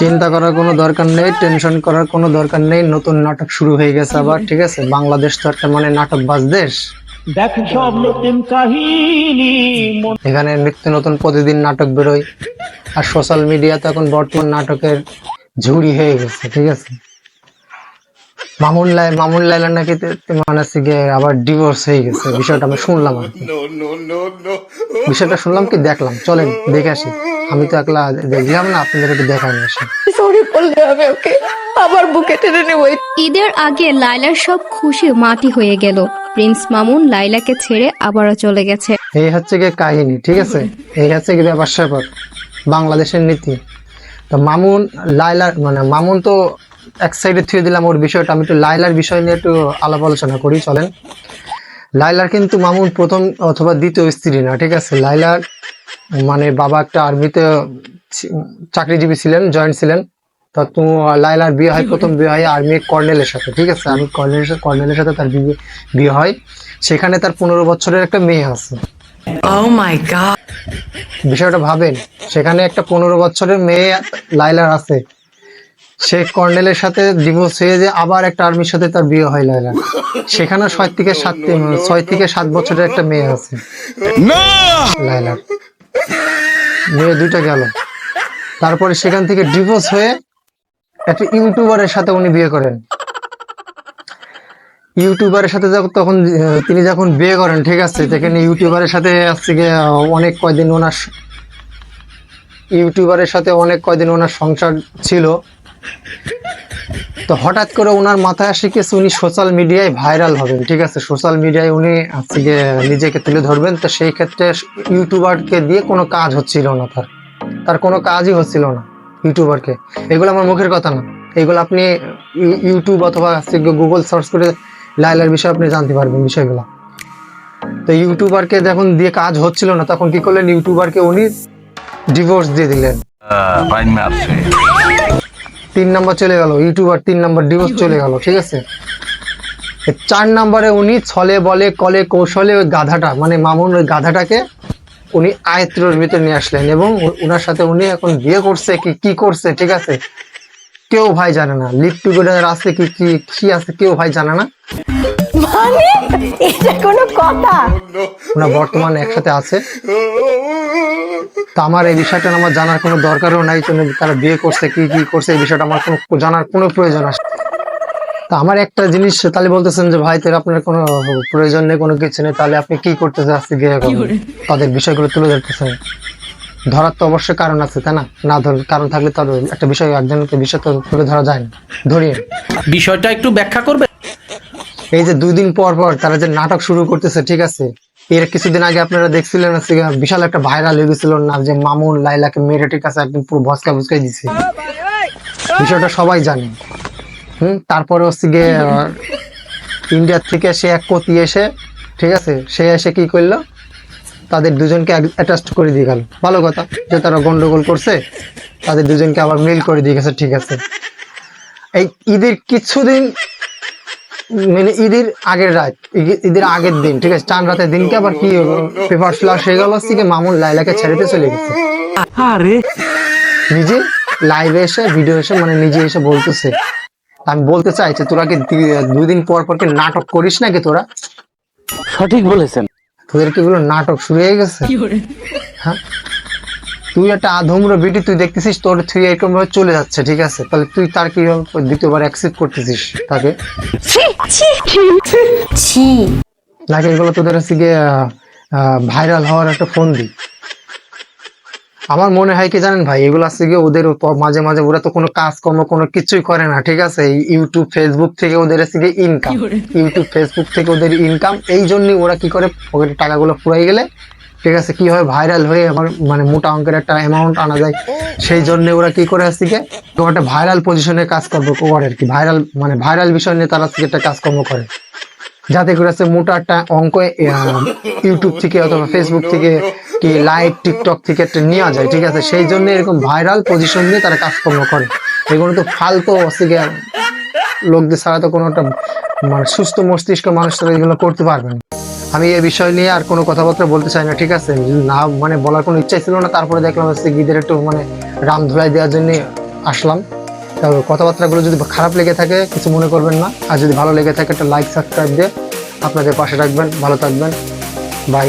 চিন্তা করার কোনো দরকার নেই টেনশন করার কোনো দরকার নেই নতুন নাটক শুরু হয়ে গেছে আবার ঠিক আছে? বাংলাদেশ তো একটা মানে নাটক বাজ দেশ এখানে নিত্য নতুন প্রতিদিন নাটক বেরোয়। আর সোশ্যাল মিডিয়াতে এখন বর্তমান নাটকের ঝুড়ি হয়ে গেছে ঠিক আছে? মামুন লাই মামুন লাইলা নাকি মানে হচ্ছে গিয়ে আবার ডিভোর্স হয়ে গেছে। বিষয়টা আমি শুনলাম আর বিষয়টা শুনলাম কি? দেখলাম। চলেন দেখে আসি। আমি তো একলা দেখলাম না আপনাদের একটু দেখাই নিয়ে আসি। সরি বললে হবে ওকে আবার বুকে টেনে নেব। ঈদের আগে লাইলার সব খুশি মাটি হয়ে গেল। প্রিন্স মামুন লাইলাকে ছেড়ে আবারও চলে গেছে। এই হচ্ছে গিয়ে কাহিনী ঠিক আছে? এই হচ্ছে গিয়ে ব্যাপার স্যাপার বাংলাদেশের নীতি। তো মামুন লাইলার মানে মামুন তো এক সাইডে থুয়ে দিলাম ওর বিষয়টা। আমি একটু লাইলার বিষয় নিয়ে একটু আলাপ আলোচনা করি চলেন। লাইলার কিন্তু মামুন প্রথম অথবা দ্বিতীয় স্ত্রী না ঠিক আছে? লাইলার মানে বাবা একটা আর্মিতে চাকরিজীবী ছিলেন জয়েন্ট ছিলেন। তা তো লাইলার বিয়ে হয় প্রথম বিয়ে হয় আর্মি কর্নেলের সাথে ঠিক আছে? আমি কর্নেলের সাথে কর্নেলের সাথে তার বিয়ে বিয়ে হয়। সেখানে তার পনেরো বছরের একটা মেয়ে আছে। Oh. বিষয়টা ভাবেন সেখানে একটা পনেরো বছরের মেয়ে লাইলার আছে। সে কর্নেলের সাথে ডিভোর্স হয়ে যে আবার একটা আর্মির সাথে তার বিয়ে হয় লাইলার সেখানে ছয় থেকে সাত ছয় থেকে সাত বছরের একটা মেয়ে আছে। লাইলার মেয়ে দুটো গেল। তারপরে সেখান থেকে ডিভোর্স হয়ে একটা ইউটিউবারের সাথে উনি বিয়ে করেন। ইউটিউবারের সাথে যখন তখন তিনি যখন বিয়ে করেন ঠিক আছে যেখানে ইউটিউবারের সাথে আজকে অনেক কয়দিন ওনার ইউটিউবারের সাথে অনেক কয়দিন ওনার সংসার ছিল। তো হঠাৎ করে ওনার মাথায় আসে কি, উনি সোশ্যাল মিডিয়ায় ভাইরাল হবেন, ঠিক আছে? সোশ্যাল মিডিয়ায় উনি আজকে নিজেকে তুলে ধরবেন, তো সেই ক্ষেত্রে ইউটিউবারকে দিয়ে কোনো কাজ হচ্ছিল না তার। তার কোনো কাজই হচ্ছিল না ইউটিউবারকে এগুলো আমার মুখের কথা না। এগুলো আপনি ইউটিউব অথবা গুগল সার্চ করে লাইলার বিষয়ে আপনি জানতে পারবেন বিষয়গুলো। তো ইউটিউবারকে যখন দিয়ে কাজ হচ্ছিল না, তখন কি করলেন? ইউটিউবারকে উনি ডিভোর্স দিয়ে দিলেন। তিন নাম্বার চলে গেল ইউটিউবার তিন নাম্বার ডিভোর্স চলে গেল ঠিক আছে? চার নাম্বারে উনি ছলে বলে কলে কৌশলে ওই গাধাটা মানে মামুন ওই গাধাটাকে উনি আয়ত্রর ভিতরে নিয়ে আসলেন এবং ওনার উনার সাথে উনি এখন বিয়ে করছে কি কি করছে ঠিক আছে? কেউ ভাই জানে না লিপ টুগেদার আছে কি কি কি আছে কেউ ভাই জানে না। মানে? এটা কোনো কথা। ওরা বর্তমানে একসাথে আছে। তো আমার এই বিষয়টা আমার জানার কোনো দরকারও নাই তারা বিয়ে করছে কি কি করছে এই বিষয়টা আমার কোনো জানার কোনো প্রয়োজন আসে তা আমার একটা জিনিস তাহলে বলতেছেন যে ভাই তোর আপনার কোনো প্রয়োজন নেই কোনো কিছু নেই তাহলে আপনি কি করতে? চাচ্ছি গিয়ে এখন? তাদের বিষয়গুলো তুলে ধরতেছেন। ধরার তো অবশ্যই কারণ আছে তাই না? না ধর কারণ থাকলে তো একটা বিষয় একজনকে বিষয় তো তুলে ধরা যায় না। ধরিয়ে। বিষয়টা একটু ব্যাখ্যা করবে এই যে দুই দিন পর পর তারা যে নাটক শুরু করতেছে, ঠিক আছে? এর কিছুদিন আগে আপনারা দেখছিলেন বিশাল একটা ভাইরাল হয়ে গেছিল না যে মামুন লাইলাকে মেরে ঠিক আছে, একদম পুরো ভসকা ভসকাই দিছে। বিষয়টা সবাই জানে। হুম? তারপরে হচ্ছে গিয়ে ইন্ডিয়ার থেকে সে এক কতি এসে, ঠিক আছে, সে এসে কি করল? তাদের দুজনকে অ্যাটাচ করে দিয়ে গেল। ভালো কথা, যে তারা গন্ডগোল করছে, তাদের দুজনকে আবার মিল করে দিয়ে গেছে, ঠিক আছে। এই ঈদের কিছুদিন মানে ঈদের আগের রাত ঈদের আগের দিন ঠিক আছে? চান রাতের দিনকে আবার কি পেপার ফ্লাশ হয়ে গেল হচ্ছে কি মামুন লাইলাকে ছেড়েতে চলে গেছে। নিজে লাইভে এসে ভিডিও এসে মানে নিজে এসে বলতেছে। আমি বলতে চাইছি তোরা কি দুদিন পর পর কি নাটক করিস নাকি তোরা? সঠিক বলেছেন। তোদের কি গুলো নাটক শুরু হয়ে গেছে? হ্যাঁ? তুই একটা আধমর বিটি তুই দেখতেছিস তোর থ্রি এরকম ভাবে চলে যাচ্ছে ঠিক আছে? তাহলে তুই তার কি দ্বিতীয়বার অ্যাকসেপ্ট করতেছিস তাকে। ছি। নাকি এগুলো তোদের হচ্ছে গিয়ে ভাইরাল হওয়ার একটা ফোন দি আমার মনে হয় কি জানেন ভাই এগুলো আছে গিয়ে ওদের মাঝে মাঝে ওরা তো কোনো কাজকর্ম কোনো কিছুই করে না ঠিক আছে? ইউটিউব ফেসবুক থেকে ওদের হচ্ছে গিয়ে ইনকাম ইউটিউব ফেসবুক থেকে ওদের ইনকাম এই জন্যই ওরা কি করে পকেটে টাকাগুলো ফুরাই গেলে ঠিক আছে, কি হয় ভাইরাল হয়ে আমার মানে মোটা অঙ্কের একটা অ্যামাউন্ট আনা যায়। সেই জন্য ওরা কি করে আসছে তোমার একটা ভাইরাল পজিশনে কাজকর্ম করে আর কি। ভাইরাল মানে ভাইরাল বিষয় নিয়ে তারা একটা কাজকর্ম করে। যাতে করে হচ্ছে মোটা একটা অঙ্ক ইউটিউব থেকে অথবা ফেসবুক থেকে কি লাইভ টিকটক থেকে একটা নেওয়া যায়, ঠিক আছে? সেই জন্য এরকম ভাইরাল পজিশন নিয়ে তারা কাজকর্ম করে। এগুলো তো ফালতু গিয়ে, লোকদের ছাড়া তো কোনো একটা মানে সুস্থ মস্তিষ্ক মানুষ এগুলো করতে পারবে না। আমি এই বিষয় নিয়ে আর কোনো কথাবার্তা বলতে চাই না, ঠিক আছে? না মানে বলার কোনো ইচ্ছাই ছিল না, তারপরে দেখলাম হচ্ছে গিদের একটু মানে রাম ধুলাই দেওয়ার জন্য আসলাম। তবে কথাবার্তাগুলো যদি খারাপ লেগে থাকে, কিছু মনে করবেন না। আর যদি ভালো লেগে থাকে, একটা লাইক সাবস্ক্রাইব দিয়ে আপনাদের পাশে রাখবেন। ভালো থাকবেন। বাই